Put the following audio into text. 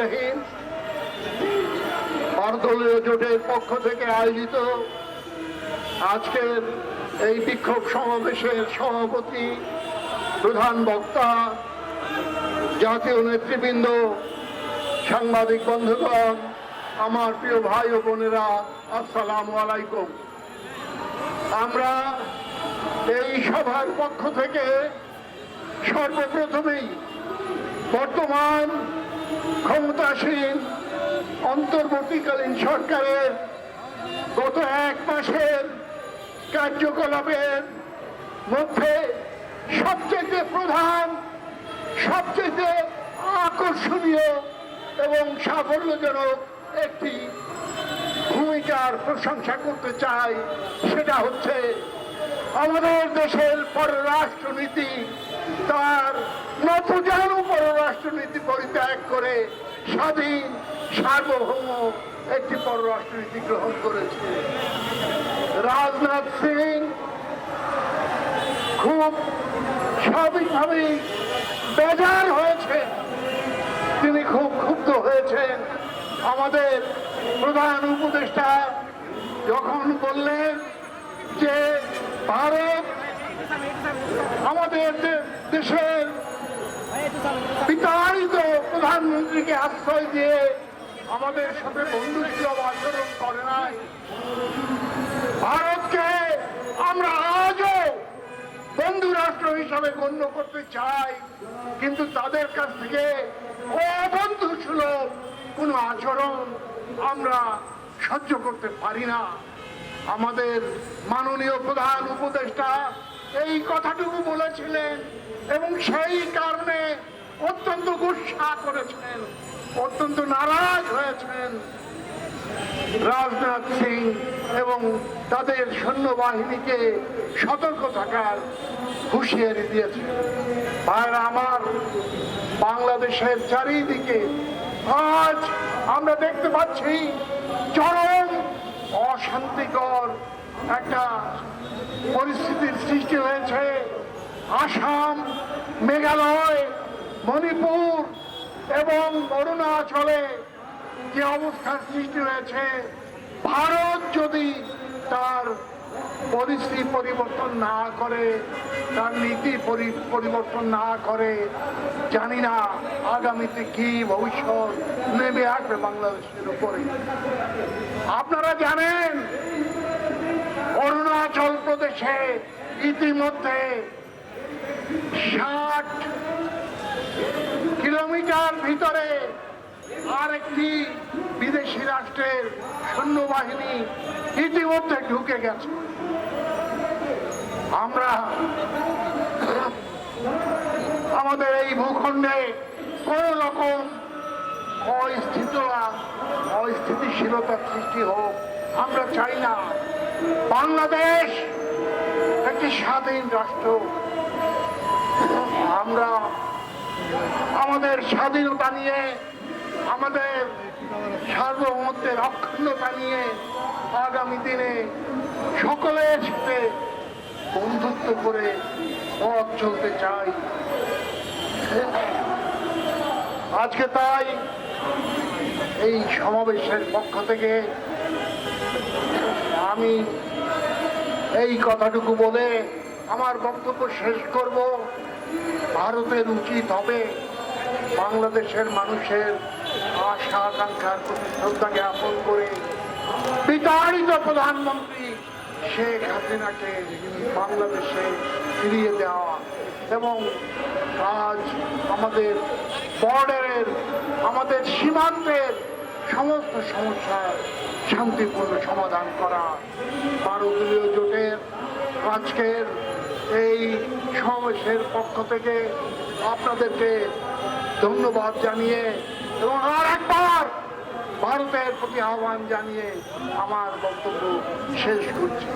রহিম ভারতীয় জোটের পক্ষ থেকে আয়োজিত আজকের এই বিক্ষোভ সমাবেশের সভাপতি, প্রধান বক্তা, জাতীয় নেতৃবৃন্দ, সাংবাদিক বন্ধুগণ, আমার প্রিয় ভাই ও বোনেরা, আসসালামু আলাইকুম। আমরা এই সভার পক্ষ থেকে সর্বপ্রথমেই বর্তমান ক্ষমতাসীন, অন্তর্বর্তীকালীন সরকারের গত এক মাসের কার্যকলাপের মধ্যে সবচেয়ে প্রধান সবচেয়ে আকর্ষণীয় এবং সাফল্যজনক একটি ভূমিকার প্রশংসা করতে চাই, সেটা হচ্ছে আমাদের দেশের পররাষ্ট্রনীতি তার নতুজানু পররাষ্ট্রনীতি পরিত্যাগ করে স্বাধীন, সার্বভৌম একটি পররাষ্ট্রনীতি গ্রহণ করেছে। রাজনাথ সিং খুব স্বাভাবিকভাবেই বেজার হয়েছে তিনি খুব ক্ষুব্ধ হয়েছেন। আমাদের প্রধান উপদেষ্টা যখন বললেন যে, ভারত আমাদের দেশের বিতাড়িত প্রধানমন্ত্রীকে আশ্রয় দিয়ে আমাদের সাথে বন্ধুসুলভ আচরণ করে নাই। ভারতকে আমরা আজও বন্ধু রাষ্ট্র হিসাবে গণ্য করতে চাই, কিন্তু তাদের কাছ থেকে অবন্ধু সুলভ কোনো আচরণ আমরা সহ্য করতে পারি না। আমাদের মাননীয় প্রধান উপদেষ্টা এই কথাটুকু বলেছিলেন এবং সেই কারণে অত্যন্ত গুসা করেছেন অত্যন্ত নারাজ হয়েছেন রাজনাথ সিং এবং তাদের সৈন্যবাহিনীকে সতর্ক থাকার হুঁশিয়ারি দিয়েছে ভাইরা আমার, বাংলাদেশের চারিদিকে আজ আমরা দেখতে পাচ্ছি চরম অশান্তিকর একটা পরিস্থিতির সৃষ্টি হয়েছে আসাম, মেঘালয়, মণিপুর এবং অরুণাচলে যে অবস্থার সৃষ্টি হয়েছে, ভারত যদি তার পরিস্থিতি পরিবর্তন না করে, তার নীতি পরি- পরিবর্তন না করে, জানি না আগামীতে কি ভবিষ্যৎ নেমে আসবে বাংলাদেশের উপরে। আপনারা জানেন অরুণাচল প্রদেশে ইতিমধ্যে ষাট কিলোমিটার ভিতরে আরেকটি বিদেশি রাষ্ট্রের সৈন্যবাহিনী ইতিমধ্যে ঢুকে গেছে। আমরা আমাদের এই ভূখণ্ডে কোন রকম অস্থিততা অস্থিতিশীলতার সৃষ্টি হোক, আমরা চাই না। বাংলাদেশ একটি স্বাধীন রাষ্ট্র। আমরা আমাদের স্বাধীনতা নিয়ে, আমাদের সার্বভৌমত্বের অক্ষুণ্ণতা নিয়ে আগামী দিনে সকলের সাথে বন্ধুত্ব করে পথ চলতে চাই। আজকে তাই এই সমাবেশের পক্ষ থেকে আমি এই কথাটুকু বলে আমার বক্তব্য শেষ করব। ভারতের উচিত হবে বাংলাদেশের মানুষের আশা, আকাঙ্ক্ষার প্রতি শ্রদ্ধা জ্ঞাপন করে বিতাড়িত প্রধানমন্ত্রী শেখ হাসিনাকে বাংলাদেশে ফিরিয়ে দেওয়া এবং আজ আমাদের বর্ডারের, আমাদের সীমান্তের সমস্ত সমস্যার শান্তিপূর্ণ সমাধান করা। ভারতীয় জোটের আজকের এই সমাবেশের পক্ষ থেকে আপনাদেরকে ধন্যবাদ জানিয়ে এবং আর একবার ভারতের প্রতি আহ্বান জানিয়ে আমার বক্তব্য শেষ করছি।